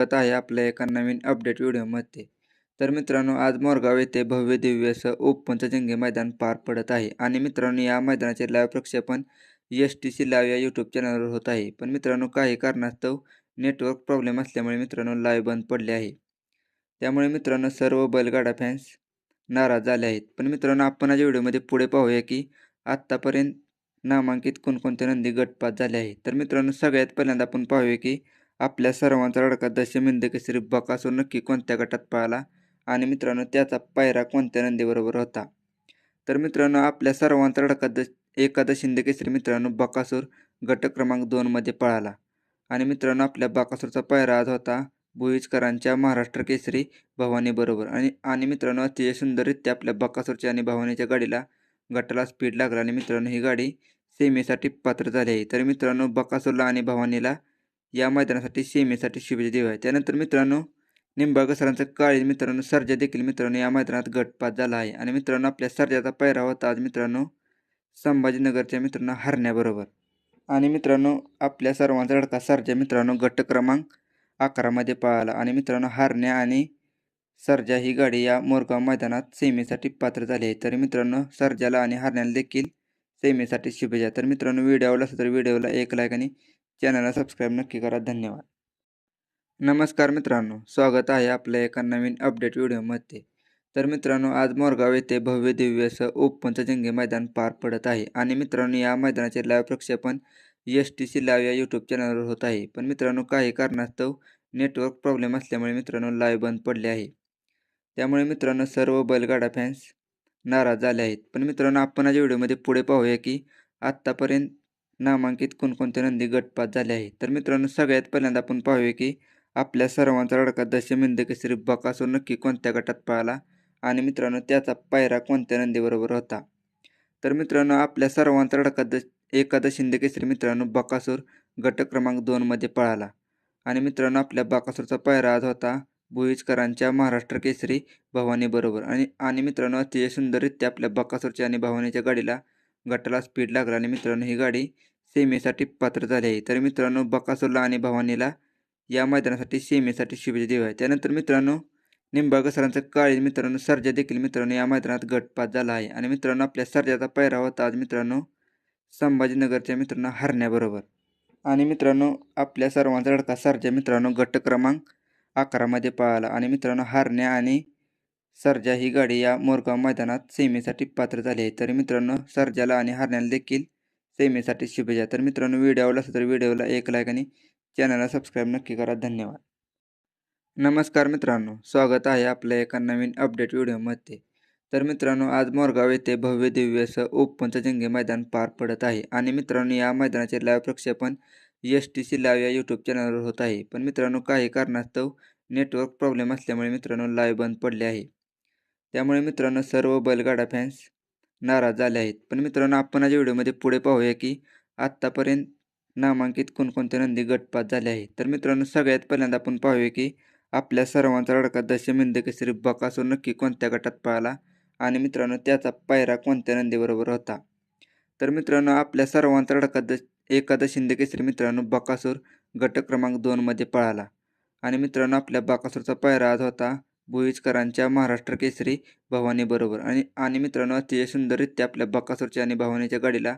स्वागत आहे आपल्या एका नवीन अपडेट व्हिडिओमध्ये. तर मित्रांनो आज मोरगाव येथे भव्य दिव्य असं ओपनचं जंगे मैदान पार पडत आहे. आणि मित्रांनो या मैदानाचे लाईव्ह प्रक्षेपण एस टी सी लाईव्ह या यूट्यूब चॅनलवर होत आहे. पण मित्रांनो काही कारणास्तव नेटवर्क प्रॉब्लेम असल्यामुळे मित्रांनो लाईव्ह बंद पडले आहे. त्यामुळे मित्रांनो सर्व बैलगाडा फॅन्स नाराज झाले आहेत. पण मित्रांनो आपण आज व्हिडिओमध्ये पुढे पाहूया की आत्तापर्यंत नामांकित कोणकोणते नंदी गटपात झाले आहे तर मित्रांनो सगळ्यात पहिल्यांदा आपण पाहूया की आपल्या सर्वांचा लडका दशमिंद केसरी बकासूर नक्की कोणत्या गटात पळाला आणि मित्रांनो त्याचा पायरा कोणत्या नंदीबरोबर होता? तर मित्रांनो आपल्या सर्वांचा लडका द एकादश शिंदे केसरी मित्रांनो बकासूर गट क्रमांक दोनमध्ये पळाला. आणि मित्रांनो आपल्या बकासूरचा पायरा आज होता भुईजकरांच्या महाराष्ट्र केसरी भवानीबरोबर आणि आणि मित्रांनो अतिशय सुंदररित्या आपल्या बकासूरच्या आणि भवानीच्या गाडीला गटाला स्पीड लागला. आणि मित्रांनो ही गाडी सेमीसाठी पात्र झाली आहे. तर मित्रांनो बकासूरला आणि भवानीला या मैदानासाठी सेमीसाठी शुभेच्छा आहे. त्यानंतर मित्रांनो निंबाळकर सरांचं काळी मित्रांनो सर्जा देखील मित्रांनो या मैदानात गटपात झाला आहे. आणि मित्रांनो आपल्या सर्जाचा पैरा होता आज मित्रांनो संभाजीनगरच्या मित्रांनो हरण्याबरोबर. आणि मित्रांनो आपल्या सर्वांचा लडका सर्जा मित्रांनो गट क्रमांक अकरामध्ये पळाला. आणि मित्रांनो हरण्या आणि सर्जा ही गाडी या मोरगाव मैदानात सेमीसाठी पात्र झाली आहे. तर मित्रांनो सर्जाला आणि हरण्याला देखील सेमीसाठी शुभेच्छा. तर मित्रांनो व्हिडिओ आवडला असेल तर व्हिडिओला एक लाईक आणि चॅनलला सबस्क्राईब नक्की करा. धन्यवाद. नमस्कार मित्रांनो स्वागत आहे आपल्या एका नवीन अपडेट व्हिडिओमध्ये. तर मित्रांनो आज मोरगाव येथे भव्य दिव्य असं ओपनचं मैदान पार पडत आहे. आणि मित्रांनो या मैदानाचे लाईव्ह प्रक्षेपण एस टी सी लाईव्ह या यूट्यूब चॅनलवर होत आहे. पण मित्रांनो काही कारणास्तव नेटवर्क प्रॉब्लेम असल्यामुळे मित्रांनो लाईव्ह बंद पडले आहे. त्यामुळे मित्रांनो सर्व बैलगाडा फॅन्स नाराज झाले आहेत. पण मित्रांनो आपण आज व्हिडिओमध्ये पुढे पाहूया की आत्तापर्यंत नामांकित कोणकोणत्या नंदी गटपात झाले आहे तर मित्रांनो सगळ्यात पहिल्यांदा आपण पाहूया की आपल्या सर्वांचा लडका दशम केसरी बकासूर नक्की कोणत्या गटात पळाला? आणि मित्रांनो त्याचा पायरा कोणत्या नंदीबरोबर होता? तर मित्रांनो आपल्या सर्वांचा लडका द एकादश हिंद केसरी मित्रांनो बकासूर गट क्रमांक दोनमध्ये पळाला. आणि मित्रांनो आपल्या बकासूरचा पायरा आज होता भुईजकरांच्या महाराष्ट्र केसरी भवानीबरोबर आणि आणि मित्रांनो अतिशय सुंदररित्या आपल्या बकासूरच्या आणि भवानीच्या गाडीला गटाला स्पीड लागला. आणि मित्रांनो ही गाडी सेमीसाठी पात्र झाले आहे. तर मित्रांनो बकासूरला आणि भवानीला या मैदानासाठी सेमीसाठी शुभेच्छा आहे. त्यानंतर मित्रांनो निंबाळकर सरांचं काळी मित्रांनो सर्जा देखील मित्रांनो या मैदानात गटपात झाला आहे. आणि मित्रांनो आपल्या सर्जाचा पैरा होता आज मित्रांनो संभाजीनगरच्या मित्रांनो हरण्याबरोबर. आणि मित्रांनो आपल्या सर्वांचा लढका सर्जा मित्रांनो गट क्रमांक अकरामध्ये पळाला. आणि मित्रांनो हरण्या आणि सर्जा ही गाडी या मोरगाव मैदानात सेमीसाठी पात्र झाली आहे. तर मित्रांनो सर्जाला आणि हरण्याला देखील सेमीसाठी शुभेच्छा. तर मित्रांनो व्हिडिओ आवडला असेल तर व्हिडिओला एक लाईक आणि चॅनलला सबस्क्राईब नक्की करा. धन्यवाद. नमस्कार मित्रांनो स्वागत आहे आपल्या एका नवीन अपडेट व्हिडिओमध्ये. तर मित्रांनो आज मोरगाव येथे भव्य दिव्य असं ओपनचं जंगी मैदान पार पडत आहे. आणि मित्रांनो या मैदानाचे लाईव्ह प्रक्षेपण एस टी सी लाईव्ह या यूट्यूब चॅनलवर होत आहे. पण मित्रांनो काही कारणास्तव नेटवर्क प्रॉब्लेम असल्यामुळे मित्रांनो लाईव्ह बंद पडले आहे. त्यामुळे मित्रांनो सर्व बैलगाडा फॅन्स नाराज झाले आहेत. पण मित्रांनो आपण आज व्हिडिओमध्ये पुढे पाहूया की आत्तापर्यंत नामांकित कोणकोणते नंदी गटपात झाले आहे तर मित्रांनो सगळ्यात पहिल्यांदा आपण पाहूया की आपल्या सर्वांचा लडका दशमिंद केसरी बकासूर नक्की कोणत्या गटात पळाला आणि मित्रांनो त्याचा पायरा कोणत्या नंदीबरोबर होता? तर मित्रांनो आपल्या सर्वांचा लडका द एकादश हिंद केसरी मित्रांनो बकासूर गट क्रमांक दोनमध्ये पळाला. आणि मित्रांनो आपल्या बकासूरचा पायरा आज होता भुईजकरांच्या महाराष्ट्र केसरी भवानीबरोबर आणि आणि मित्रांनो अतिशय सुंदररित्या आपल्या बकासूरच्या आणि भवानीच्या गाडीला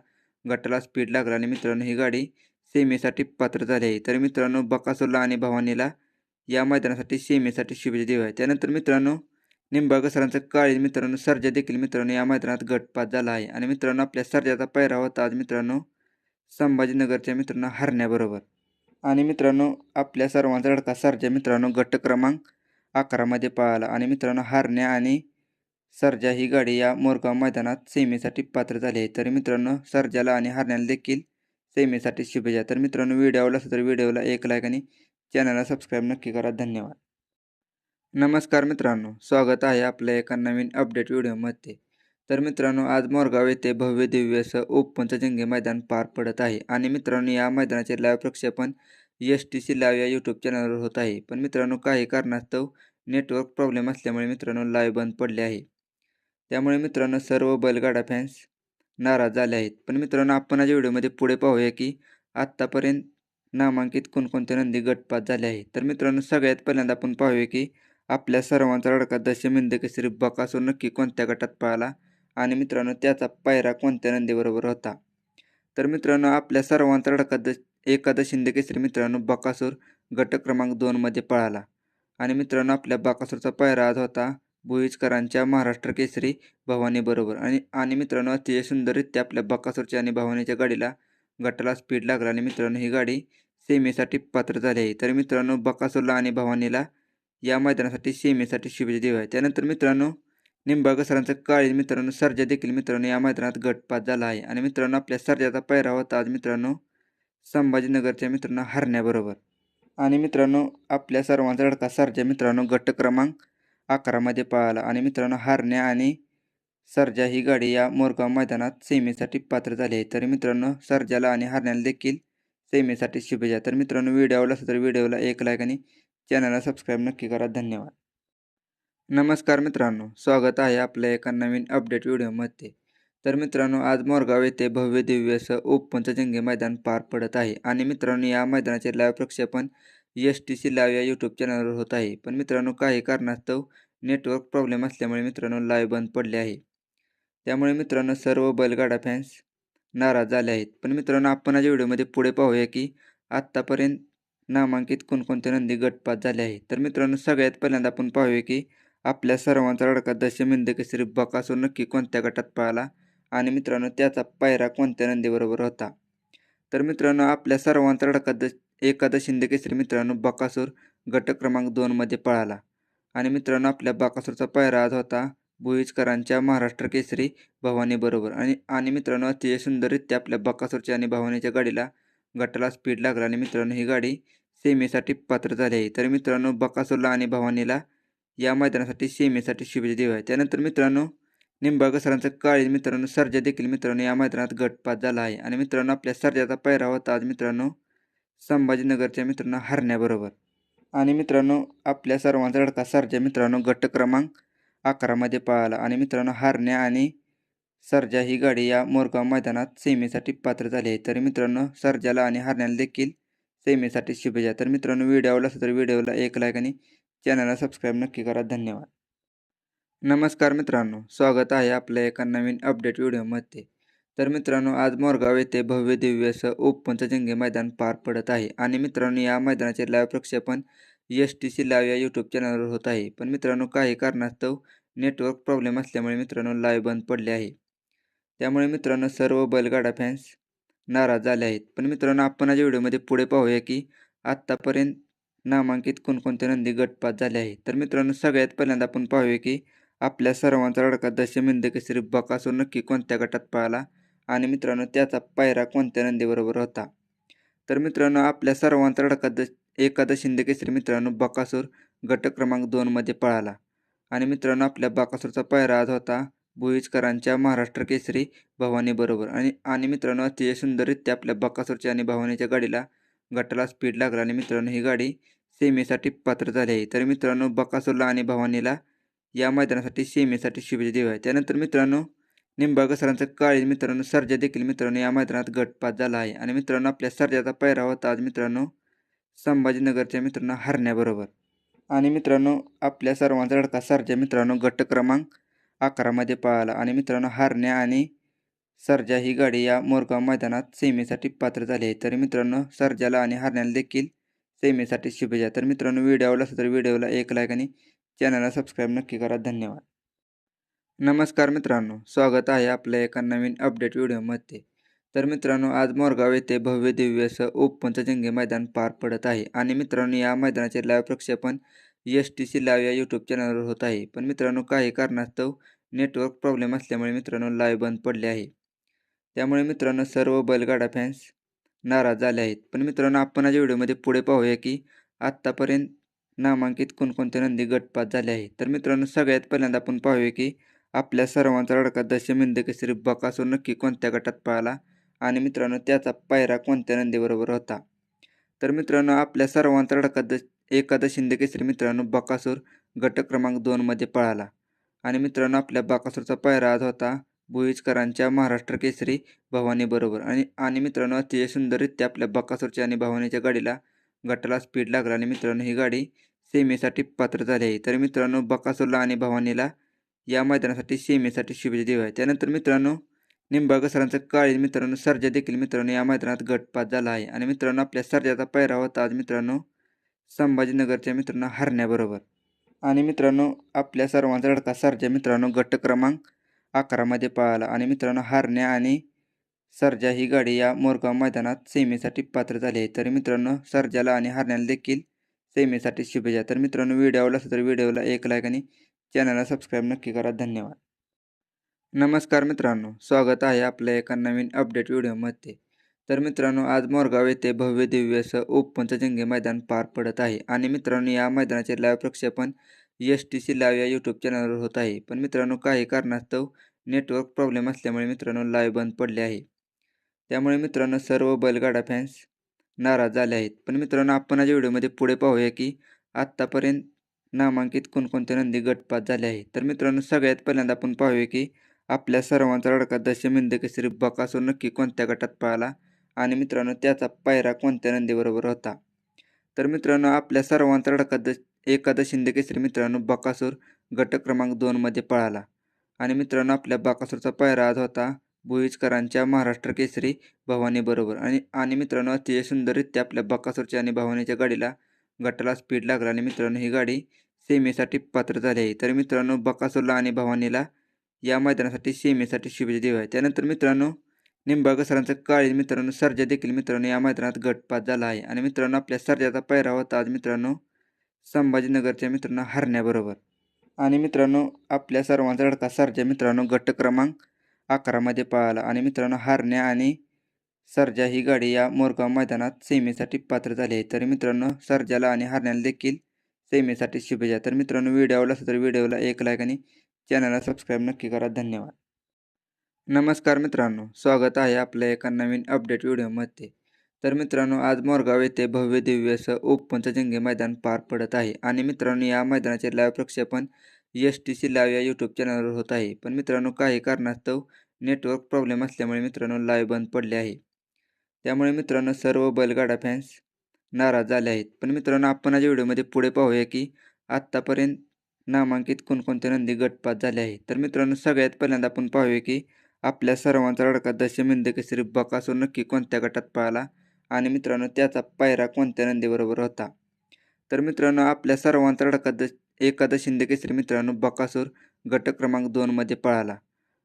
गटाला स्पीड लागला आणि मित्रांनो ही गाडी सेमीसाठी पात्र झाली आहे. तर मित्रांनो बकासूरला आणि भवानीला या मैदानासाठी सेमीसाठी शुभेच्छा आहे त्यानंतर मित्रांनो निंबाळकर सरांचं काळी मित्रांनो सर्जा देखील मित्रांनो या मैदानात गटपात झाला आहे. आणि मित्रांनो आपल्या सर्जाचा पैरा होता आज मित्रांनो संभाजीनगरच्या मित्रांनो हरण्याबरोबर. आणि मित्रांनो आपल्या सर्वांचा लढका सर्जा मित्रांनो गट क्रमांक अकरामध्ये पळाला आणि मित्रांनो हारण्या आणि सर्जा ही गाडी या मोरगाव मैदानात सेमीसाठी पात्र झाली आहे. तर मित्रांनो सरजाला आणि हरण्याला देखील सेमीसाठी शुभेच्छा. तर मित्रांनो व्हिडिओ आवडला असेल तर व्हिडिओला एक लाईक आणि चॅनलला सबस्क्राईब नक्की करा. धन्यवाद. नमस्कार मित्रांनो स्वागत आहे आपल्या एका नवीन अपडेट व्हिडिओमध्ये. तर मित्रांनो आज मोरगाव येथे भव्य दिव्य असं ओपनचं जंगे मैदान पार पडत आहे. आणि मित्रांनो या मैदानाचे लाईव्ह प्रक्षेपण एस टी सी लाईव्ह या यूट्यूब चॅनलवर होत आहे. पण मित्रांनो काही कारणास्तव नेटवर्क प्रॉब्लेम असल्यामुळे मित्रांनो लाईव्ह बंद पडले आहे. त्यामुळे मित्रांनो सर्व बैलगाडा फॅन्स नाराज झाले आहेत. पण मित्रांनो आपण आज व्हिडिओमध्ये पुढे पाहूया की आत्तापर्यंत नामांकित कोणकोणते नंदी गटपात झाले आहे तर मित्रांनो सगळ्यात पहिल्यांदा आपण पाहूया की आपल्या सर्वांचा लडका दशमिंद केसरी बकासूर नक्की कोणत्या गटात पळाला आणि मित्रांनो त्याचा पायरा कोणत्या नंदीबरोबर होता? तर मित्रांनो आपल्या सर्वांचा लडका दश एखादा शिंदे केसरी मित्रांनो बकासूर गट क्रमांक दोनमध्ये पळाला. आणि मित्रांनो आपल्या बकासूरचा पायरा आज होता भुईजकरांच्या महाराष्ट्र केसरी भवानीबरोबर आणि आणि मित्रांनो अतिशय सुंदररित्या आपल्या बकासूरच्या आणि भवानीच्या गाडीला गटाला स्पीड लागला. आणि मित्रांनो ही गाडी सेमीसाठी पात्र झाली आहे. तर मित्रांनो बकासूरला आणि भवानीला या मैदानासाठी सेमीसाठी शुभेच्छा आहे त्यानंतर मित्रांनो निंबाळकर सरांचं काळी मित्रांनो सर्जा देखील मित्रांनो या मैदानात गटपात झाला आहे. आणि मित्रांनो आपल्या सर्जाचा पायरा होता आज मित्रांनो संभाजीनगरच्या मित्रांनो हरण्याबरोबर. आणि मित्रांनो आपल्या सर्वांचा लडका सरजा मित्रांनो गट क्रमांक अकरामध्ये पळाला. आणि मित्रांनो हारण्या आणि सर्जा ही गाडी या मोरगाव मैदानात सेमीसाठी पात्र झाली आहे. तर मित्रांनो सरजाला आणि हरण्याला देखील सेमीसाठी शुभेच्छा. तर मित्रांनो व्हिडिओ आवडला असेल तर व्हिडिओला एक लाईक आणि चॅनलला सबस्क्राईब नक्की करा. धन्यवाद. नमस्कार मित्रांनो स्वागत आहे आपल्या एका नवीन अपडेट व्हिडिओमध्ये तर मित्रांनो आज मोरगाव येथे भव्य दिव्य असं ओपनचं जंगे मैदान पार पडत आहे. आणि मित्रांनो या मैदानाचे लाईव्ह प्रक्षेपण एस टी सी लाईव्ह या यूट्यूब चॅनलवर होत आहे. पण मित्रांनो काही कारणास्तव नेटवर्क प्रॉब्लेम असल्यामुळे मित्रांनो लाईव्ह बंद पडले आहे. त्यामुळे मित्रांनो सर्व बैलगाडा फॅन्स नाराज झाले आहेत. पण मित्रांनो आपण आज व्हिडिओमध्ये पुढे पाहूया की आत्तापर्यंत नामांकित कोणकोणते नंदी गटपात झाले आहेत. तर मित्रांनो सगळ्यात पहिल्यांदा आपण पाहूया की आपल्या सर्वांचा लडका दशमिंद केसरी बकासूर नक्की कोणत्या गटात पळाला? आणि मित्रांनो त्याचा पायरा कोणत्या नंदीबरोबर होता? तर मित्रांनो आपल्या सर्वांचा लडका एखादा एकादश शिंदे केसरी मित्रांनो बकासूर गट क्रमांक दोनमध्ये पळाला. आणि मित्रांनो आपल्या बकासूरचा पायरा आज होता भुईजकरांच्या महाराष्ट्र केसरी भवानीबरोबर आणि आणि मित्रांनो अतिशय सुंदररित्या आपल्या बकासूरच्या आणि भवानीच्या गाडीला गटाला स्पीड लागला आणि मित्रांनो ही गाडी सेमीसाठी पात्र झाली आहे. तर मित्रांनो बकासूरला आणि भवानीला या मैदानासाठी सेमीसाठी शुभेच्छा देऊया त्यानंतर मित्रांनो निंबाळकर सरांचं काळी मित्रांनो सर्जा देखील मित्रांनो या मैदानात गटपात झाला आहे. आणि मित्रांनो आपल्या सर्जाचा पायरा होता आज मित्रांनो संभाजीनगरच्या मित्रांनो हरण्याबरोबर. आणि मित्रांनो आपल्या सर्वांचा लढका सर्जा मित्रांनो गट क्रमांक अकरामध्ये पाळाला. आणि मित्रांनो हरण्या आणि सर्जा ही गाडी या मोरगाव मैदानात सेमीसाठी पात्र झाली आहे. तर मित्रांनो सर्जाला आणि हरण्याला देखील सेमीसाठी शुभेच्छा. तर मित्रांनो व्हिडिओ आवडला असेल तर व्हिडिओला एक लाईक आणि चॅनलला सबस्क्राईब नक्की करा. धन्यवाद. नमस्कार मित्रांनो स्वागत आहे आपल्या एका नवीन अपडेट व्हिडिओमध्ये. तर मित्रांनो आज मोरगाव येथे भव्य दिव्य असं ओपनचं मैदान पार पडत आहे. आणि मित्रांनो या मैदानाचे लाईव्ह प्रक्षेपण एस टी सी लाईव्ह या यूट्यूब चॅनलवर होत आहे. पण मित्रांनो काही कारणास्तव नेटवर्क प्रॉब्लेम असल्यामुळे मित्रांनो लाईव्ह बंद पडले आहे. त्यामुळे मित्रांनो सर्व बैलगाडा फॅन्स नाराज झाले आहेत. पण मित्रांनो आपण आज व्हिडिओमध्ये पुढे पाहूया की आत्तापर्यंत नामांकित कोणकोणते नंदी गटपात झाले आहेत. तर मित्रांनो सगळ्यात पहिल्यांदा आपण पाहूया की आपल्या सर्वांचा लडका दशमिंद केसरी बकासूर नक्की कोणत्या गटात पळाला. आणि मित्रांनो त्याचा पायरा कोणत्या नंदीबरोबर होता? तर मित्रांनो आपल्या सर्वांचा लडका द एकादश शिंदे केसरी मित्रांनो बकासूर गट क्रमांक दोनमध्ये पळाला. आणि मित्रांनो आपल्या बकासूरचा पायरा आज होता भुईजकरांच्या महाराष्ट्र केसरी भवानीबरोबर. आणि आणि मित्रांनो अतिशय सुंदररित्या आपल्या बकासूरच्या आणि भवानीच्या गाडीला गटाला स्पीड लागला. आणि मित्रांनो ही गाडी सेमीसाठी पात्र झाली आहे. तर मित्रांनो बकासूरला आणि भवानीला या मैदानासाठी सेमीसाठी शुभेच्छा आहे. त्यानंतर मित्रांनो निंबाळकर सरांचा काळी मित्रांनो सर्जा देखील मित्रांनो या मैदानात गटपात झाला आहे. आणि मित्रांनो आपल्या सर्जाचा पैरा होता आज मित्रांनो संभाजीनगरच्या मित्रांनो हरण्याबरोबर. आणि मित्रांनो आपल्या सर्वांचा लढका सर्जा मित्रांनो गट क्रमांक अकरामध्ये पळाला. आणि मित्रांनो हारण्या आणि सर्जा ही गाडी या मोरगाव मैदानात सेमीसाठी पात्र झाली आहे. तर मित्रांनो सर्जाला आणि हारण्याला देखील सेमीसाठी शुभेच्छा. तर मित्रांनो व्हिडिओ आवडला असेल तर व्हिडिओला एक लाईक आणि चॅनलला सबस्क्राईब नक्की करा. धन्यवाद. नमस्कार मित्रांनो स्वागत आहे आपल्या एका नवीन अपडेट व्हिडिओमध्ये. तर मित्रांनो आज मोरगाव येथे भव्य दिव्य असं ओपनचं जंगे मैदान पार पडत आहे. आणि मित्रांनो या मैदानाचे लाईव्ह प्रक्षेपण एस टी सी लाईव्ह या यूट्यूब चॅनलवर होत आहे. पण मित्रांनो काही कारणास्तव नेटवर्क प्रॉब्लेम असल्यामुळे मित्रांनो लाईव्ह बंद पडले आहे. त्यामुळे मित्रांनो सर्व बैलगाडा फॅन्स नाराज झाले आहेत. पण मित्रांनो आपण आज व्हिडिओमध्ये पुढे पाहूया की आत्तापर्यंत नामांकित कोणकोणते नंदी गटपात झाले आहेत? तर मित्रांनो सगळ्यात पहिल्यांदा आपण पाहूया की आपल्या सर्वांचा लडका दशमिंद केसरी बकासूर नक्की कोणत्या गटात पळाला आणि मित्रांनो त्याचा पायरा कोणत्या नंदीबरोबर होता? तर मित्रांनो आपल्या सर्वांचा लडका द एकादश शिंदे केसरी मित्रांनो बकासूर गट क्रमांक दोनमध्ये पळाला. आणि मित्रांनो आपल्या बकासूरचा पायरा आज होता भुईजकरांच्या महाराष्ट्र केसरी भवानीबरोबर. आणि आणि मित्रांनो अतिशय सुंदररित्या आपल्या बकासूरच्या आणि भवानीच्या गाडीला गटाला स्पीड लागला आणि मित्रांनो ही गाडी सेमीसाठी पात्र झाली आहे. तर मित्रांनो बकासूरला आणि भवानीला या मैदानासाठी सेमीसाठी शुभेच्छा देऊया. त्यानंतर मित्रांनो निंबाळकर सरांचं काळी मित्रांनो सर्जा देखील मित्रांनो या मैदानात गटपात झाला आहे. आणि मित्रांनो आपल्या सर्जाचा पैरा होता आज मित्रांनो संभाजीनगरच्या मित्रांनो हरण्याबरोबर. आणि मित्रांनो आपल्या सर्वांचा लढका सर्जा मित्रांनो गट क्रमांक अकरामध्ये पळाला. आणि मित्रांनो हरण्या आणि सर्जा ही गाडी या मोरगाव मैदानात सेमीसाठी पात्र झाली आहे. तर मित्रांनो सर्जाला आणि हारण्याला देखील सेमीसाठी शुभेच्छा. तर मित्रांनो व्हिडिओ आवडला तर व्हिडिओला एक लाईक आणि चॅनलला सबस्क्राईब नक्की करा. धन्यवाद. नमस्कार मित्रांनो स्वागत आहे आपल्या एका नवीन अपडेट व्हिडिओमध्ये. तर मित्रांनो आज मोरगाव येथे भव्य दिव्य असं ओपनचं जंगी मैदान पार पडत आहे. आणि मित्रांनो या मैदानाचे लाईव्ह प्रक्षेपण एस टी सी लाईव्ह या यूट्यूब चॅनलवर होत आहे. पण मित्रांनो काही कारणास्तव नेटवर्क प्रॉब्लेम असल्यामुळे मित्रांनो लाईव्ह बंद पडले आहे. त्यामुळे मित्रांनो सर्व बैलगाडा फॅन्स नाराज झाले आहेत. पण मित्रांनो आपण आज व्हिडिओमध्ये पुढे पाहूया की आत्तापर्यंत नामांकित कोणकोणते नंदी गटपात झाले आहेत. तर मित्रांनो सगळ्यात पहिल्यांदा आपण पाहूया की आपल्या सर्वांचा लडका दशमिंद केसरी बकासूर नक्की कोणत्या गटात पळाला आणि मित्रांनो त्याचा पायरा कोणत्या नंदीबरोबर होता? तर मित्रांनो आपल्या सर्वांचा लडका द एकादश शिंदे केसरी मित्रांनो बकासूर गट क्रमांक दोनमध्ये पळाला. आणि मित्रांनो आपल्या बकासूरचा पायरा आज होता भुईजकरांच्या महाराष्ट्र केसरी भवानीबरोबर आणि आणि मित्रांनो अतिशय सुंदररित्या आपल्या बकासूरच्या आणि भवानीच्या गाडीला गटाला स्पीड लागला आणि मित्रांनो ही गाडी सेमीसाठी पात्र झाली आहे. तर मित्रांनो बकासूरला आणि भवानीला या मैदानासाठी सेमीसाठी शुभेच्छा आहे. त्यानंतर मित्रांनो निंबाळकर सरांचा काळी मित्रांनो सर्जा देखील मित्रांनो या मैदानात गटपात झाला आहे. आणि मित्रांनो आपल्या सर्जाचा पैरा होता आज मित्रांनो संभाजीनगरच्या मित्रांनो हरण्याबरोबर आणि मित्रांनो आपल्या सर्वांचा लढका सर्जा मित्रांनो गट क्रमांक अकरामध्ये पळाला आणि मित्रांनो हारण्या आणि सर्जा ही गाडी या मोरगाव मैदानात सेमीसाठी पात्र झाली आहे. तर मित्रांनो सर्जाला आणि हारण्याला देखील सेमीसाठी शुभेच्छा. तर मित्रांनो व्हिडिओ आवडला असेल तर व्हिडिओला एक लाईक आणि चॅनलला सबस्क्राईब नक्की करा. धन्यवाद. नमस्कार मित्रांनो स्वागत आहे आपल्या एका नवीन अपडेट व्हिडिओमध्ये. तर मित्रांनो आज मोरगाव येथे भव्य दिव्य असं ओपनचं जंगी मैदान पार पडत आहे. आणि मित्रांनो या मैदानाचे लाईव्ह प्रक्षेपण एस टी सी लाईव्ह या यूट्यूब चॅनलवर होत आहे. पण मित्रांनो काही कारणास्तव नेटवर्क प्रॉब्लेम असल्यामुळे मित्रांनो लाईव्ह बंद पडले आहे. त्यामुळे मित्रांनो सर्व बैलगाडा फॅन्स नाराज झाले आहेत. पण मित्रांनो आपण आज व्हिडिओमध्ये पुढे पाहूया की आत्तापर्यंत नामांकित कोणकोणते नंदी गटपात झाले आहेत. तर मित्रांनो सगळ्यात पहिल्यांदा आपण पाहूया की आपल्या सर्वांचा लडका दशमिंद केसरी बकासूर नक्की कोणत्या गटात पळाला आणि मित्रांनो त्याचा पायरा कोणत्या नंदीबरोबर होता? तर मित्रांनो आपल्या सर्वांचा लडका दश एकादश शिंदे केसरी मित्रांनो बकासूर गट क्रमांक दोनमध्ये पळाला.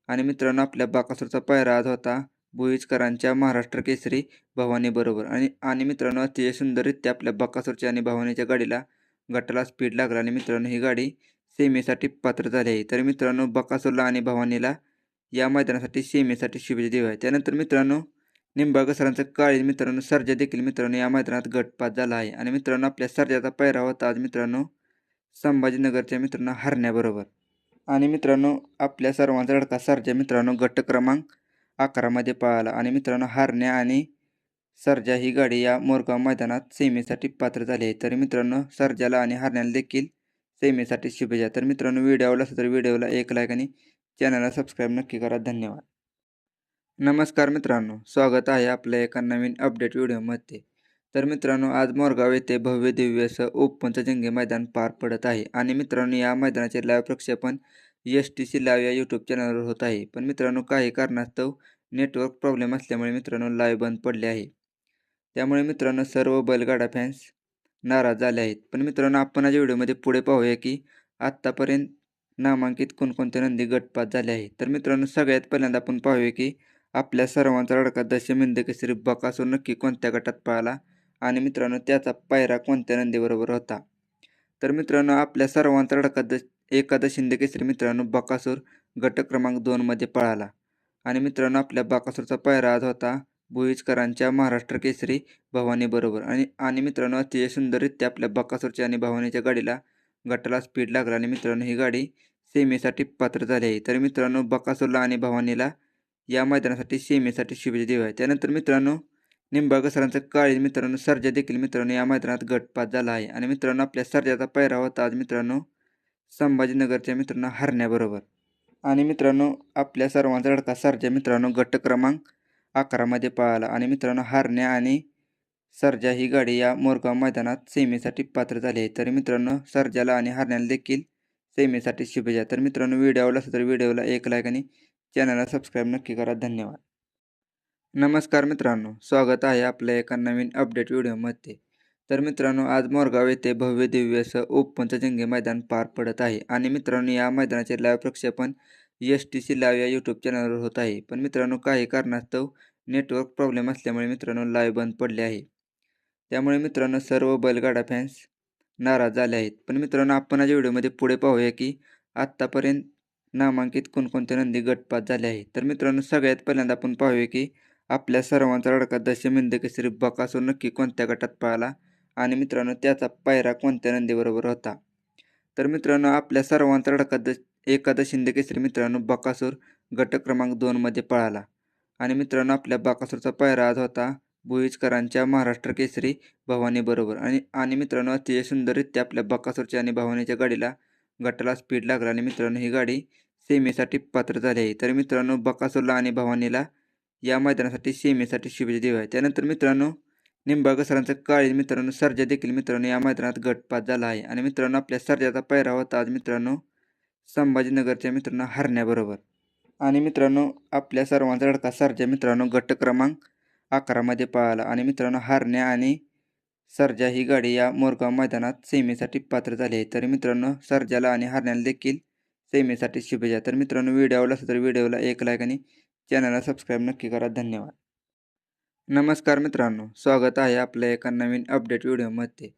आणि मित्रांनो आपल्या बकासूरचा पायरा आज होता भुईजकरांच्या महाराष्ट्र केसरी भवानीबरोबर आणि आणि मित्रांनो अतिशय सुंदररित्या आपल्या बकासूरच्या आणि भवानीच्या गाडीला गटाला स्पीड लागला. आणि मित्रांनो ही गाडी सेमीसाठी पात्र झाली आहे. तर मित्रांनो बकासूरला आणि भवानीला या मैदानासाठी सेमीसाठी शुभेच्छा आहे त्यानंतर मित्रांनो निंबाळकर सरांचं काळी मित्रांनो सर्जा देखील मित्रांनो या मैदानात गटपात झाला आहे. आणि मित्रांनो आपल्या सर्जाचा पायरा होता आज मित्रांनो संभाजीनगरच्या मित्रांनो हरण्याबरोबर. आणि मित्रांनो आपल्या सर्वांचा लढका सरजा मित्रांनो गट क्रमांक अकरामध्ये पळाला. आणि मित्रांनो हारण्या आणि सर्जा ही गाडी या मोरगाव मैदानात सेमीसाठी पात्र झाली आहे. तर मित्रांनो सरजाला आणि हरण्याला देखील सेमीसाठी शुभेच्छा. तर मित्रांनो व्हिडिओ आवडला असेल तर व्हिडिओला एक लाईक आणि चॅनलला सबस्क्राईब नक्की करा. धन्यवाद. नमस्कार मित्रांनो स्वागत आहे आपल्या एका नवीन अपडेट व्हिडिओमध्ये तर मित्रांनो आज मोरगाव येथे भव्य दिव्य असं ओपनचं जंगी मैदान पार पडत आहे. आणि मित्रांनो या मैदानाचे लाईव्ह प्रक्षेपण एस टी सी लाईव्ह या यूट्यूब चॅनलवर होत आहे. पण मित्रांनो काही कारणास्तव नेटवर्क प्रॉब्लेम असल्यामुळे मित्रांनो लाईव्ह बंद पडले आहे. त्यामुळे मित्रांनो सर्व बैलगाडा फॅन्स नाराज झाले आहेत. पण मित्रांनो आपण आज व्हिडिओमध्ये पुढे पाहूया की आत्तापर्यंत नामांकित कोणकोणते नंदी गटपात झाले आहेत. तर मित्रांनो सगळ्यात पहिल्यांदा आपण पाहूया की आपल्या सर्वांचा लडका दशमिंद केसरी बकासूर नक्की कोणत्या गटात पळाला? आणि मित्रांनो त्याचा पायरा कोणत्या नंदीबरोबर होता? तर मित्रांनो आपल्या सर्वांचा लडका द एकादश शिंदे केसरी मित्रांनो बकासूर गट क्रमांक दोनमध्ये पळाला. आणि मित्रांनो आपल्या बकासूरचा पायरा आज होता भुईजकरांच्या महाराष्ट्र केसरी भवानीबरोबर. आणि आणि मित्रांनो अतिशय सुंदररित्या आपल्या बकासूरच्या आणि भवानीच्या गाडीला गटाला स्पीड लागला आणि मित्रांनो ही गाडी सेमीसाठी पात्र झाली आहे. तर मित्रांनो बकासूरला आणि भवानीला या मैदानासाठी सेमीसाठी शुभेच्छा आहे. त्यानंतर मित्रांनो निंबाळकर सरांचं काळी मित्रांनो सर्जा देखील मित्रांनो या मैदानात गटपात झाला आहे. आणि मित्रांनो आपल्या सर्जाचा पैरा होता आज मित्रांनो संभाजीनगरच्या मित्रांनो हरण्याबरोबर. आणि मित्रांनो आपल्या सर्वांचा लढका सर्जा मित्रांनो गट क्रमांक अकरामध्ये पळाला. आणि मित्रांनो हारण्या आणि सर्जा ही गाडी या मोरगाव मैदानात सेमीसाठी पात्र झाली आहे. तर मित्रांनो सर्जाला आणि हरण्याला देखील सेमीसाठी शुभेच्छा. तर मित्रांनो व्हिडिओ आवडला असेल तर व्हिडिओला एक लाईक आणि चॅनलला सबस्क्राईब नक्की करा. धन्यवाद. नमस्कार मित्रांनो स्वागत आहे आपल्या एका नवीन अपडेट व्हिडिओमध्ये. तर मित्रांनो आज मोरगाव येथे भव्य दिव्य असं ओपनचं जंगे मैदान पार पडत आहे. आणि मित्रांनो या मैदानाचे लाईव्ह प्रक्षेपण एस टी सी लाईव्ह या यूट्यूब चॅनलवर होत आहे. पण मित्रांनो काही कारणास्तव नेटवर्क प्रॉब्लेम असल्यामुळे मित्रांनो लाईव्ह बंद पडले आहे. त्यामुळे मित्रांनो सर्व बैलगाडा फॅन्स नाराज झाले आहेत. पण मित्रांनो आपण आज व्हिडिओमध्ये पुढे पाहूया की आत्तापर्यंत नामांकित कोणकोणते नंदी गटपात झाले आहेत. तर मित्रांनो सगळ्यात पहिल्यांदा आपण पाहूया की आपल्या सर्वांचा लडका दशमिंद केसरी बकासूर नक्की कोणत्या गटात पाहिला? आणि मित्रांनो त्याचा पायरा कोणत्या नंदीबरोबर होता? तर मित्रांनो आपल्या सर्वांचा लडका द एकादश केसरी मित्रांनो बकासूर गट क्रमांक दोनमध्ये पळाला. आणि मित्रांनो आपल्या बकासूरचा पायरा आज होता भुईजकरांच्या महाराष्ट्र केसरी भवानीबरोबर आणि आणि मित्रांनो अतिशय सुंदररित्या आपल्या बकासूरच्या आणि भवानीच्या गाडीला गटाला स्पीड लागला. आणि मित्रांनो ही गाडी सेमीसाठी पात्र झाली आहे. तर मित्रांनो बकासूरला आणि भवानीला या मैदानासाठी सेमीसाठी शुभेच्छा आहे त्यानंतर मित्रांनो निंबाळकर सरांचा काळी मित्रांनो सर्जा देखील मित्रांनो या मैदानात गटपात झाला आहे. आणि मित्रांनो आपल्या सर्जाचा पायरा होता आज मित्रांनो संभाजीनगरच्या मित्रांनो हरण्याबरोबर. आणि मित्रांनो आपल्या सर्वांचा लढका सर्जा मित्रांनो गट क्रमांक अकरामध्ये पळाला. आणि मित्रांनो हारण्या आणि सर्जा ही गाडी या मोरगाव मैदानात सेमीसाठी पात्र झाली आहे. तर मित्रांनो सर्जाला आणि हारण्याला देखील सेमीसाठी शुभेच्छा. तर मित्रांनो व्हिडिओ आवडला असेल तर व्हिडिओला एक लाईक आणि चॅनलला सबस्क्राईब नक्की करा. धन्यवाद. नमस्कार मित्रांनो स्वागत आहे आपल्या एका नवीन अपडेट व्हिडिओमध्ये.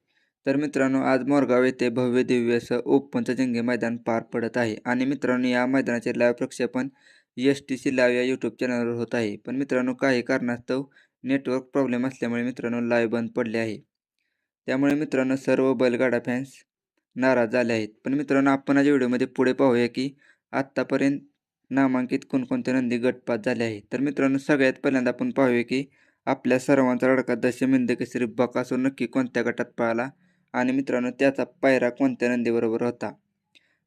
तर मित्रांनो आज मोरगाव येथे भव्य दिव्य असं ओपनचं जंगी मैदान पार पडत आहे. आणि मित्रांनो या मैदानाचे लाईव्ह प्रक्षेपण एस टी सी लाईव्ह या यूट्यूब चॅनलवर होत आहे. पण मित्रांनो काही कारणास्तव नेटवर्क प्रॉब्लेम असल्यामुळे मित्रांनो लाईव्ह बंद पडले आहे. त्यामुळे मित्रांनो सर्व बैलगाडा फॅन्स नाराज झाले आहेत. पण मित्रांनो आपण आज व्हिडिओमध्ये पुढे पाहूया की आत्तापर्यंत नामांकित कोणकोणत्या नंदी गटपात झाल्या आहेत. तर मित्रांनो सगळ्यात पहिल्यांदा आपण पाहूया की आपल्या सर्वांचा लडका दशमिंद केसरी बकासूर नक्की कोणत्या गटात पळाला आणि मित्रांनो त्याचा पायरा कोणत्या नंदीबरोबर होता?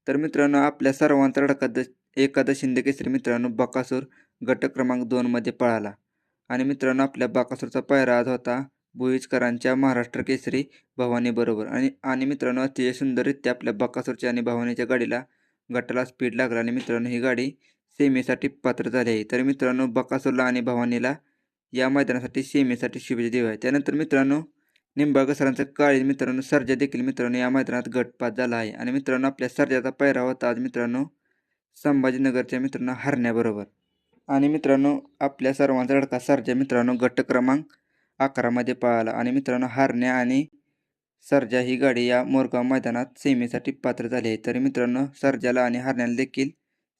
तर मित्रांनो आपल्या सर्वांचा लडका द एकादश शिंदे केसरी मित्रांनो बकासूर गट क्रमांक दोनमध्ये पळाला. आणि मित्रांनो आपल्या बकासूरचा पायरा आज होता भुईजकरांच्या महाराष्ट्र केसरी भवानीबरोबर. आणि आणि मित्रांनो अतिशय सुंदररित्या आपल्या बकासूरच्या आणि भवानीच्या गाडीला गटाला स्पीड लागला आणि मित्रांनो ही गाडी सेमीसाठी पात्र झाली आहे. तर मित्रांनो बकासूरला आणि भवानीला या मैदानासाठी सेमीसाठी शुभेच्छा आहे. त्यानंतर मित्रांनो निंबाळकर सरांचा काळी मित्रांनो सर्जा देखील मित्रांनो या मैदानात गटपात झाला आहे. आणि मित्रांनो आपल्या सर्जाचा पायरा होता आज मित्रांनो संभाजीनगरच्या मित्रांनो हरण्याबरोबर. आणि मित्रांनो आपल्या सर्वांचा लढका सर्जा मित्रांनो गट क्रमांक अकरामध्ये पळाला. आणि मित्रांनो हारण्या आणि सर्जा ही गाडी या मोरगाव मैदानात सेमीसाठी पात्र झाली आहे. तर मित्रांनो सर्जाला आणि हरण्याला देखील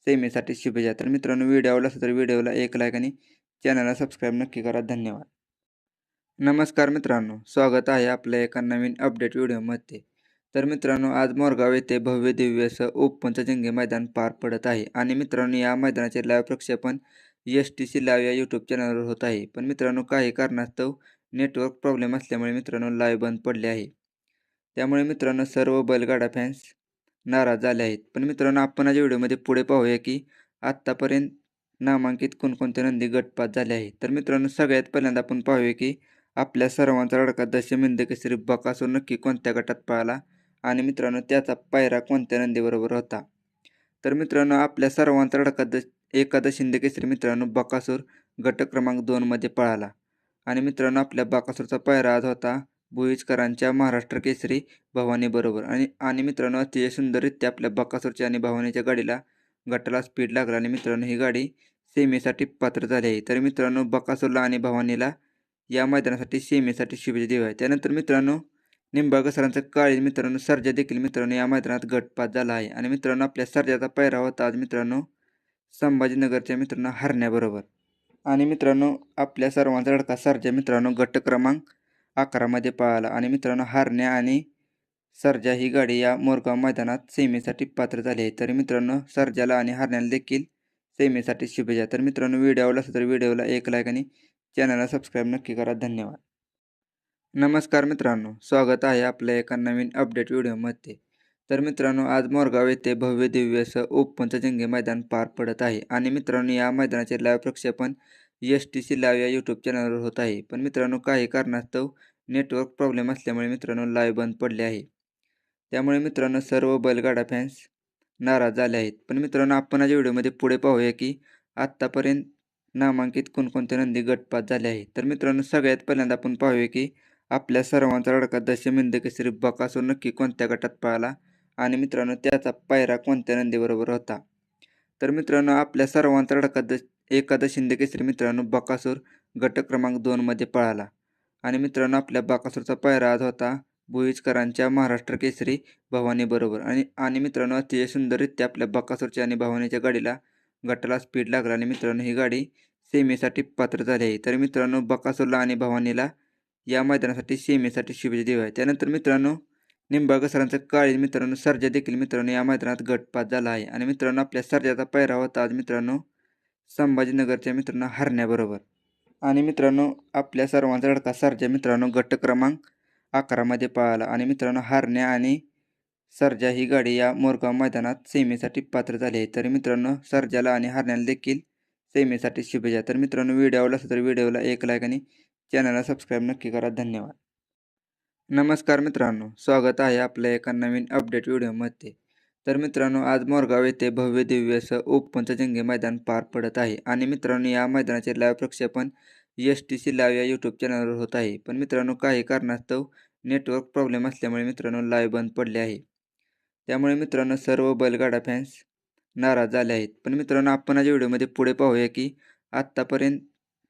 सेमीसाठी शुभेच्छा. तर मित्रांनो व्हिडिओ आवडला असेल तर व्हिडिओला एक लाईक आणि चॅनलला सबस्क्राईब नक्की करा. धन्यवाद. नमस्कार मित्रांनो स्वागत आहे आपल्या एका नवीन अपडेट व्हिडिओमध्ये. तर मित्रांनो आज मोरगाव येथे भव्य दिव्य असं ओपनचं जंगे मैदान पार पडत आहे. आणि मित्रांनो या मैदानाचे लाईव्ह प्रक्षेपण एस टी सी लाईव्ह या यूट्यूब चॅनलवर होत आहे. पण मित्रांनो काही कारणास्तव नेटवर्क प्रॉब्लेम असल्यामुळे मित्रांनो लाईव्ह बंद पडले आहे. त्यामुळे मित्रांनो सर्व बैलगाडा फॅन्स नाराज झाले आहेत. पण मित्रांनो आपण आज व्हिडिओमध्ये पुढे पाहूया की आत्तापर्यंत नामांकित कोणकोणते नंदी गटपात झाले आहेत. तर मित्रांनो सगळ्यात पहिल्यांदा आपण पाहूया की आपल्या सर्वांचा लडका दशमिंद केसरी बकासूर नक्की कोणत्या गटात पळाला आणि मित्रांनो त्याचा पायरा कोणत्या नंदीबरोबर होता? तर मित्रांनो आपल्या सर्वांचा लडका द एकादश शिंदे केसरी मित्रांनो बकासूर गट क्रमांक दोनमध्ये पळाला. आणि मित्रांनो आपल्या बकासूरचा पायरा आज होता भुईजकरांच्या महाराष्ट्र केसरी भवानीबरोबर आणि आणि मित्रांनो अतिशय सुंदररित्या आपल्या बकासूरच्या आणि भवानीच्या गाडीला गटाला स्पीड लागला आणि मित्रांनो ही गाडी सेमीसाठी पात्र झाली आहे. तर मित्रांनो बकासूरला आणि भवानीला या मैदानासाठी सेमीसाठी शुभेच्छा आहे त्यानंतर मित्रांनो निंबाळकसरांचं काळी मित्रांनो सर्जा देखील मित्रांनो या मैदानात गटपात झाला आहे. आणि मित्रांनो आपल्या सर्जाचा पायरा होता आज मित्रांनो संभाजीनगरच्या मित्रांनो हरण्याबरोबर. आणि मित्रांनो आपल्या सर्वांचा लढका सर्जा मित्रांनो गट क्रमांक अकरामध्ये पळाला आणि मित्रांनो हारण्या आणि सर्जा ही गाडी या मोरगाव मैदानात सेमीसाठी पात्र झाली आहे. तर मित्रांनो सरजाला आणि हारण्याला देखील सेमीसाठी शुभेच्छा. तर मित्रांनो व्हिडिओ आवडला असेल तर व्हिडिओला एक लाईक आणि चॅनलला सबस्क्राईब नक्की करा. धन्यवाद. नमस्कार मित्रांनो स्वागत आहे आपल्या एका नवीन अपडेट व्हिडिओमध्ये. तर मित्रांनो आज मोरगाव येथे भव्य दिव्य असं ओपनचं जंगे मैदान पार पडत आहे. आणि मित्रांनो या मैदानाचे लाईव्ह प्रक्षेपण एस टी सी लाईव्ह या यूट्यूब चॅनलवर होत आहे. पण मित्रांनो काही कारणास्तव नेटवर्क प्रॉब्लेम असल्यामुळे मित्रांनो लाईव्ह बंद पडले आहे. त्यामुळे मित्रांनो सर्व बैलगाडा फॅन्स नाराज झाले आहेत. पण मित्रांनो आपण आज व्हिडिओमध्ये पुढे पाहूया की आत्तापर्यंत नामांकित कोणकोणते नंदी गटपात झाले आहेत. तर मित्रांनो सगळ्यात पहिल्यांदा आपण पाहूया की आपल्या सर्वांचा लडका दशमिंद केसरी बकासूर नक्की कोणत्या गटात पळाला आणि मित्रांनो त्याचा पायरा कोणत्या नंदीबरोबर होता? तर मित्रांनो आपल्या सर्वांचा लडका दश एखादा शिंदे केसरी मित्रांनो बकासूर गट क्रमांक दोनमध्ये पळाला. आणि मित्रांनो आपल्या बकासूरचा पायरा आज होता भुईजकरांच्या महाराष्ट्र केसरी भवानीबरोबर आणि आणि मित्रांनो अतिशय सुंदररित्या आपल्या बकासूरच्या आणि भवानीच्या गाडीला गटाला स्पीड लागला आणि मित्रांनो ही गाडी सेमीसाठी पात्र झाली आहे. तर मित्रांनो बकासूरला आणि भवानीला या मैदानासाठी सेमीसाठी शुभेच्छा आहे त्यानंतर मित्रांनो निंबाळकर सरांचं काळी मित्रांनो सर्जा देखील मित्रांनो या मैदानात गटपात झाला आहे. आणि मित्रांनो आपल्या सर्जाचा पायरा होता आज मित्रांनो संभाजीनगरच्या मित्रांनो हरण्याबरोबर. आणि मित्रांनो आपल्या सर्वांचा लढका सर्जा मित्रांनो गट क्रमांक अकरामध्ये पळाला. आणि मित्रांनो हरण्या आणि सर्जा ही गाडी या मोरगाव मैदानात सेमीसाठी पात्र झाली आहे. तर मित्रांनो सर्जाला आणि हरण्याला देखील सेमीसाठी शुभेच्छा. तर मित्रांनो व्हिडिओ आवडला असेल तर व्हिडिओला एक लाईक आणि चॅनलला सबस्क्राईब नक्की करा. धन्यवाद. नमस्कार मित्रांनो स्वागत आहे आपल्या एका नवीन अपडेट व्हिडिओमध्ये तर मित्रांनो आज मोरगाव येथे भव्य दिव्य असं ओपनचं मैदान पार पडत आहे. आणि मित्रांनो या मैदानाचे लाईव्ह प्रक्षेपण एस टी सी लाईव्ह या यूट्यूब चॅनलवर होत आहे. पण मित्रांनो काही कारणास्तव नेटवर्क प्रॉब्लेम असल्यामुळे मित्रांनो लाईव्ह बंद पडले आहे. त्यामुळे मित्रांनो सर्व बैलगाडा फॅन्स नाराज झाले आहेत. पण मित्रांनो आपण आज व्हिडिओमध्ये पुढे पाहूया की आत्तापर्यंत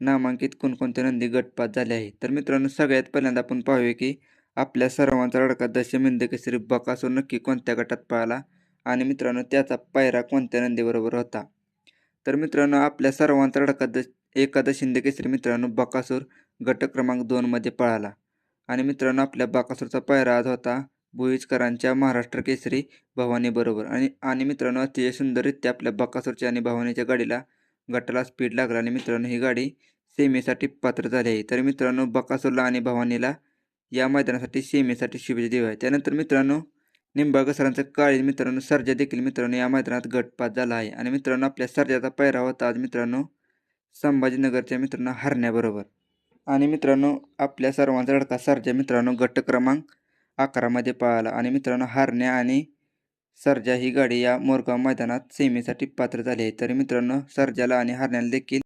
नामांकित कोणकोणते नंदी गटपात झाले आहेत. तर मित्रांनो सगळ्यात पहिल्यांदा आपण पाहूया की आपल्या सर्वांचा लडका दशमिंद केसरी बकासूर नक्की कोणत्या गटात पळाला? आणि मित्रांनो त्याचा पायरा कोणत्या नंदीबरोबर होता? तर मित्रांनो आपल्या सर्वांचा लढका द एकादश शिंदे केसरी मित्रांनो बकासूर गट क्रमांक दोनमध्ये पळाला. आणि मित्रांनो आपल्या बकासूरचा पायरा आज होता भुईजकरांच्या महाराष्ट्र केसरी भवानीबरोबर आणि आणि मित्रांनो अतिशय सुंदररित्या आपल्या बकासूरच्या आणि भवानीच्या गाडीला गटाला स्पीड लागला आणि मित्रांनो ही गाडी सेमीसाठी पात्र झाली आहे. तर मित्रांनो बकासूरला आणि भवानीला या मैदानासाठी सेमीसाठी शुभेच्छा आहे. त्यानंतर मित्रांनो निंबाळकर सरांचं काळी मित्रांनो सर्जा देखील मित्रांनो या मैदानात गटपात झाला आहे. आणि मित्रांनो आपल्या सर्जाचा पैरा होता आज मित्रांनो संभाजीनगरच्या मित्रांनो हरण्याबरोबर. आणि मित्रांनो आपल्या सर्वांचा लडका सर्जा मित्रांनो गट क्रमांक अकरामध्ये पळाला. आणि मित्रांनो हरण्या आणि सर्जा ही गाडी या मोरगाव मैदानात सेमीसाठी पात्र झाली आहे. तर मित्रांनो सर्जाला आणि हरण्याला देखील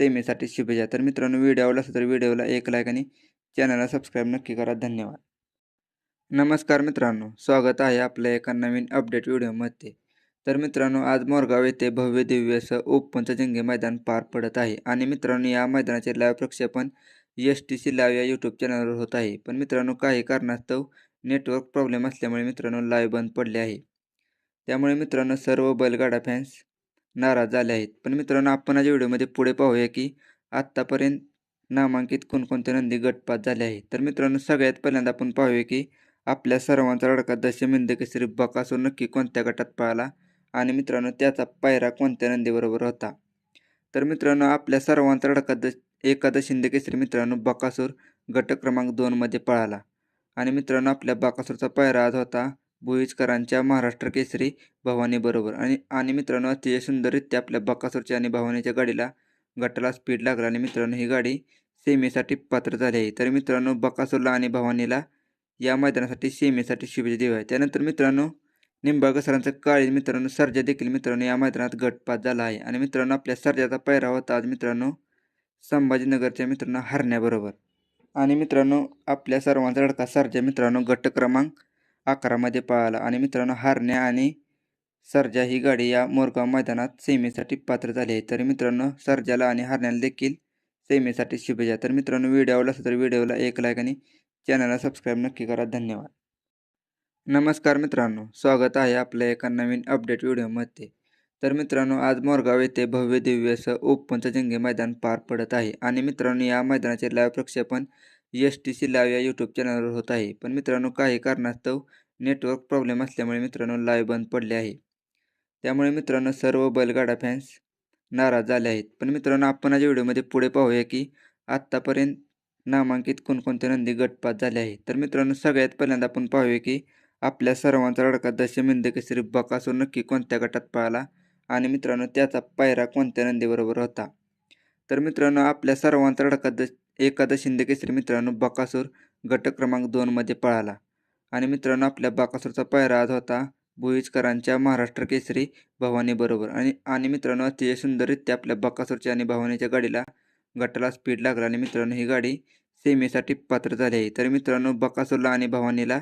सेमीसाठी शुभेच्छा. तर मित्रांनो व्हिडिओ आवडला असेल तर व्हिडिओला एक लाईक आणि चॅनलला सबस्क्राईब नक्की करा. धन्यवाद. नमस्कार मित्रांनो स्वागत आहे आपल्या एका नवीन अपडेट व्हिडिओमध्ये. तर मित्रांनो आज मोरगाव येथे भव्य दिव्य असं ओपनचं मैदान पार पडत आहे. आणि मित्रांनो या मैदानाचे लाईव्ह प्रक्षेपण एस टी सी लाईव्ह या यूट्यूब चॅनलवर होत आहे. पण मित्रांनो काही कारणास्तव नेटवर्क प्रॉब्लेम असल्यामुळे मित्रांनो लाईव्ह बंद पडले आहे. त्यामुळे मित्रांनो सर्व बैलगाडा फॅन्स नाराज झाले आहेत. पण मित्रांनो आपण आज व्हिडिओमध्ये पुढे पाहूया की आत्तापर्यंत नामांकित कोणकोणते नंदी गटपात झाले आहेत. तर मित्रांनो सगळ्यात पहिल्यांदा आपण पाहूया की आपल्या सर्वांचा लडका दशमिंद केसरी बकासूर नक्की कोणत्या गटात पळाला. आणि मित्रांनो त्याचा पायरा कोणत्या नंदीबरोबर होता? तर मित्रांनो आपल्या सर्वांचा लडका द एकादश शिंदे केसरी मित्रांनो बकासूर गट क्रमांक दोनमध्ये पळाला. आणि मित्रांनो आपल्या बकासूरचा पायरा आज होता भुईजकरांच्या महाराष्ट्र केसरी भवानीबरोबर. आणि आणि मित्रांनो अतिशय सुंदररित्या आपल्या बकासूरच्या आणि भवानीच्या गाडीला गटाला स्पीड लागला. आणि मित्रांनो ही गाडी सेमीसाठी पात्र झाली आहे. तर मित्रांनो बकासूरला आणि भवानीला या मैदानासाठी सेमीसाठी शुभेच्छा देऊया त्यानंतर मित्रांनो निंबाळकर सरांचा काळी मित्रांनो सर्जा देखील मित्रांनो या मैदानात गटपात झाला आहे. आणि मित्रांनो आपल्या सर्जाचा पैरा होता आज मित्रांनो संभाजीनगरच्या मित्रांनो हरण्याबरोबर. आणि मित्रांनो आपल्या सर्वांचा लढका सर्जा मित्रांनो गट क्रमांक अकरामध्ये पळाला. आणि मित्रांनो हरण्या आणि सर्जा ही गाडी या मोरगाव मैदानात सेमीसाठी पात्र झाली आहे. तर मित्रांनो सर्जाला आणि हरण्याला देखील सेमीसाठी शुभेच्छा. तर मित्रांनो व्हिडिओ आवडला असेल तर व्हिडिओला एक लाईक आणि चॅनलला सबस्क्राईब नक्की करा. धन्यवाद. नमस्कार मित्रांनो स्वागत आहे आपल्या एका नवीन अपडेट व्हिडिओमध्ये. तर मित्रांनो आज मोरगाव येथे भव्य दिव्य असं ओपनचं जंगे मैदान पार पडत आहे. आणि मित्रांनो या मैदानाचे लाईव्ह प्रक्षेपण एस टी सी लाईव्ह या यूट्यूब चॅनलवर होत आहे. पण मित्रांनो काही कारणास्तव नेटवर्क प्रॉब्लेम असल्यामुळे मित्रांनो लाईव्ह बंद पडले आहे. त्यामुळे मित्रांनो सर्व बैलगाडा फॅन्स नाराज झाले आहेत. पण मित्रांनो आपण आज व्हिडिओमध्ये पुढे पाहूया की आत्तापर्यंत नामांकित कोणकोणत्या नंदी गटपात झाले आहेत? तर मित्रांनो सगळ्यात पहिल्यांदा आपण पाहूया की आपल्या सर्वांचा लडका दशमिंद केसरी बकासूर नक्की कोणत्या गटात पळाला आणि मित्रांनो त्याचा पायरा कोणत्या नंदीबरोबर होता? तर मित्रांनो आपल्या सर्वांचा लडका दश एकादश शिंदे केसरी मित्रांनो बकासूर गट क्रमांक दोनमध्ये पळाला. आणि मित्रांनो आपल्या बकासूरचा पायरा आज होता भुईजकरांच्या महाराष्ट्र केसरी भवानीबरोबर आणि आणि मित्रांनो अतिशय सुंदररित्या आपल्या बकासूरच्या आणि भवानीच्या गाडीला गटाला स्पीड लागला आणि मित्रांनो ही गाडी सेमीसाठी पात्र झाले आहे. तर मित्रांनो बकासूरला आणि भवानीला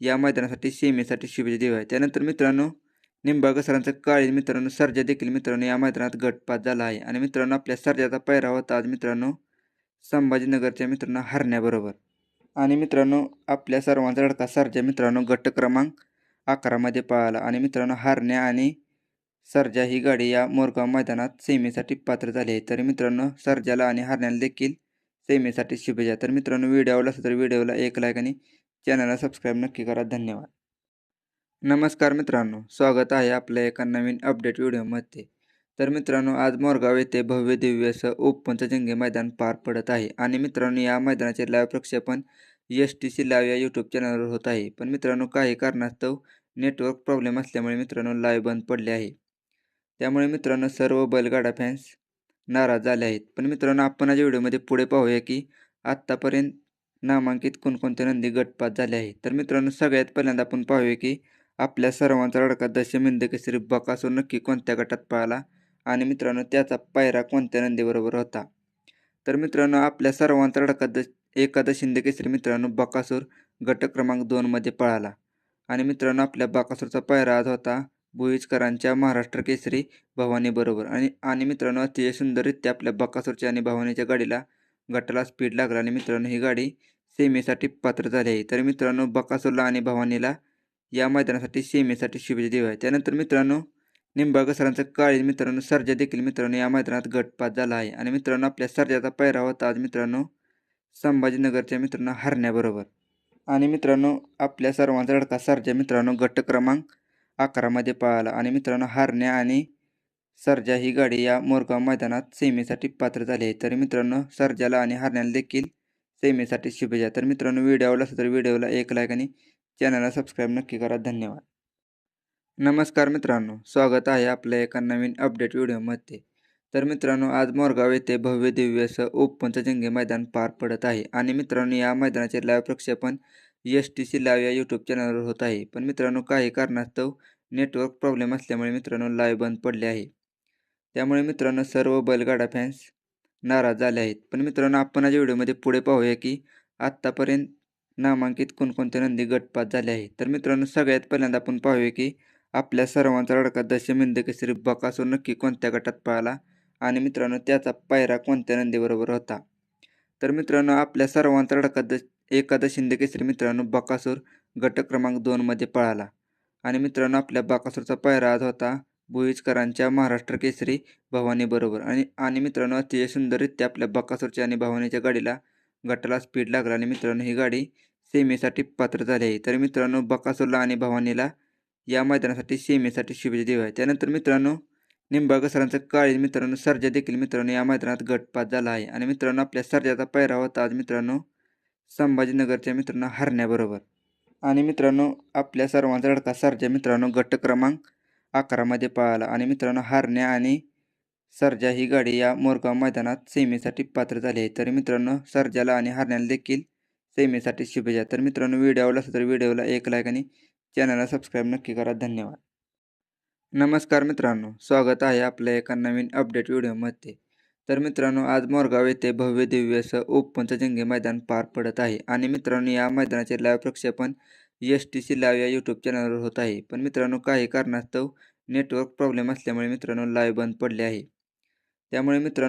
या मैदानासाठी सेमीसाठी शुभेच्छा देऊया त्यानंतर मित्रांनो निंबाळकर सरांचा काळी मित्रांनो सर्जा देखील मित्रांनो या मैदानात गटपात झाला आहे. आणि मित्रांनो आपल्या सर्जाचा पैरा होता आज मित्रांनो संभाजीनगरच्या मित्रांनो हरण्याबरोबर. आणि मित्रांनो आपल्या सर्वांचा लढका सर्जा मित्रांनो गट क्रमांक अकरामध्ये पळाला. आणि मित्रांनो हारण्या आणि सर्जा ही गाडी या मोरगाव मैदानात सेमीसाठी पात्र झाली आहे. तर मित्रांनो सर्जाला आणि हारण्याला देखील सेमीसाठी शुभेच्छा. तर मित्रांनो व्हिडिओ आवडला तर व्हिडिओला एक लाईक आणि चॅनलला सबस्क्राईब नक्की करा. धन्यवाद. नमस्कार मित्रांनो स्वागत आहे आपल्या एका नवीन अपडेट व्हिडिओमध्ये. तर मित्रांनो आज मोरगाव येथे भव्य दिव्य असं ओपनचं जंगे मैदान पार पडत आहे. आणि मित्रांनो या मैदानाचे लाईव्ह प्रक्षेपण एस टी सी लाईव्ह या यूट्यूब चॅनलवर होत आहे. पण मित्रांनो काही कारणास्तव नेटवर्क प्रॉब्लेम असल्यामुळे मित्रांनो लाईव्ह बंद पडले आहे. त्यामुळे मित्रांनो सर्व बैलगाडा फॅन्स नाराज झाले आहेत. पण मित्रांनो आपण आज व्हिडिओमध्ये पुढे पाहूया की आत्तापर्यंत नामांकित कोणकोणते नंदी गटपात झाले आहेत. तर मित्रांनो सगळ्यात पहिल्यांदा आपण पाहूया की आपल्या सर्वांचा लडका दशमिंद केसरी बकासूर नक्की कोणत्या गटात पळाला आणि मित्रांनो त्याचा पायरा कोणत्या नंदीबरोबर होता? तर मित्रांनो आपल्या सर्वांचा लडका द एकादश हिंद केसरी मित्रांनो बकासूर गट क्रमांक दोनमध्ये पळाला. आणि मित्रांनो आपल्या बकासूरचा पायरा आज होता भुईजकरांच्या महाराष्ट्र केसरी भवानीबरोबर आणि आणि मित्रांनो अतिशय सुंदररित्या आपल्या बकासूरच्या आणि भवानीच्या गाडीला गटाला स्पीड लागला आणि मित्रांनो ही गाडी सेमीसाठी पात्र झाली आहे. तर मित्रांनो बकासूरला आणि भवानीला या मैदानासाठी सेमीसाठी शुभेच्छा आहे त्यानंतर मित्रांनो निंबाळकर सरांचं काळी मित्रांनो सर्जा देखील मित्रांनो या मैदानात गटपात झाला आहे. आणि मित्रांनो आपल्या सर्जाचा पैरा होता आज मित्रांनो संभाजीनगरच्या मित्रांनो हरण्याबरोबर. आणि मित्रांनो आपल्या सर्वांचा लढका सर्जा मित्रांनो गट क्रमांक अकरामध्ये पळाला आणि मित्रांनो हारण्या आणि सर्जा ही गाडी या मोरगाव मैदानात सेमीसाठी पात्र झाली आहे. तर मित्रांनो सर्जाला आणि हारण्याला देखील सेमीसाठी शुभेच्छा. तर मित्रांनो व्हिडिओ आवडला असेल तर व्हिडिओला एक लाईक आणि चॅनलला सबस्क्राईब नक्की करा. धन्यवाद. नमस्कार मित्रांनो स्वागत आहे आपल्या एका नवीन अपडेट व्हिडिओमध्ये. तर मित्रांनो आज मोरगाव येथे भव्य दिव्य असं ओपनचं जंगी मैदान पार पडत आहे. आणि मित्रांनो या मैदानाचे लाईव्ह प्रक्षेपण एस टी सी लाईव्ह या यूट्यूब चॅनलवर होत आहे. पण मित्रांनो काही कारणास्तव नेटवर्क प्रॉब्लेम असल्यामुळे मित्रांनो लाईव्ह बंद पडले आहे. त्यामुळे मित्रांनो सर्व बैलगाडा फॅन्स नाराज झाले आहेत. पण मित्रांनो आपण आज व्हिडिओमध्ये पुढे पाहूया की आत्तापर्यंत नामांकित कोणकोणते नंदी गटपात झाले आहेत. तर मित्रांनो सगळ्यात पहिल्यांदा आपण पाहूया की आपल्या सर्वांचा लडका दशमिंद केसरी बकासूर नक्की कोणत्या गटात पळाला आणि मित्रांनो त्याचा पायरा कोणत्या नंदीबरोबर होता? तर मित्रांनो आपल्या सर्वांचा लडका दश एखादा शिंदेकेसरी केसरी मित्रांनो बकासूर गट क्रमांक दोनमध्ये पळाला. आणि मित्रांनो आपल्या बकासूरचा पायरा आज होता भुईजकरांच्या महाराष्ट्र केसरी भवानीबरोबर आणि आणि मित्रांनो अतिशय सुंदररित्या आपल्या बकासूरच्या आणि भवानीच्या गाडीला गटाला स्पीड लागला आणि मित्रांनो ही गाडी सेमीसाठी पात्र झाली आहे. तर मित्रांनो बकासूरला आणि भवानीला या मैदानासाठी सेमीसाठी शुभेच्छा आहे त्यानंतर मित्रांनो निंबाळकर सरांचं काळी मित्रांनो सर्जा देखील मित्रांनो या मैदानात गटपात झाला आहे. आणि मित्रांनो आपल्या सर्जाचा पायरा होता आज मित्रांनो संभाजीनगरच्या मित्रांनो हरण्याबरोबर. आणि मित्रांनो आपल्या सर्वांचा लढका सरजा मित्रांनो गट क्रमांक अकरामध्ये पळाला. आणि मित्रांनो हरण्या आणि सर्जा ही गाडी या मोरगाव मैदानात सेमीसाठी पात्र झाली आहे. तर मित्रांनो सरजाला आणि हरण्याला देखील सेमीसाठी शुभेच्छा. तर मित्रांनो व्हिडिओ आवडला असेल तर व्हिडिओला एक लाईक आणि चॅनलला सबस्क्राईब नक्की करा. धन्यवाद. नमस्कार मित्रांनो स्वागत आहे आपल्या एका नवीन अपडेट व्हिडिओमध्ये तर मित्रांनो आज मोरगाव येथे भव्य दिव्य असं ओपनचं जंगी मैदान पार पडत आहे. आणि मित्रांनो या मैदानाचे लाईव्ह प्रक्षेपण एस टी सी लाईव्ह या यूट्यूब चॅनलवर होत आहे. पण मित्रांनो काही कारणास्तव नेटवर्क प्रॉब्लेम असल्यामुळे मित्रांनो लाईव्ह बंद पडले आहे. त्यामुळे मित्रांनो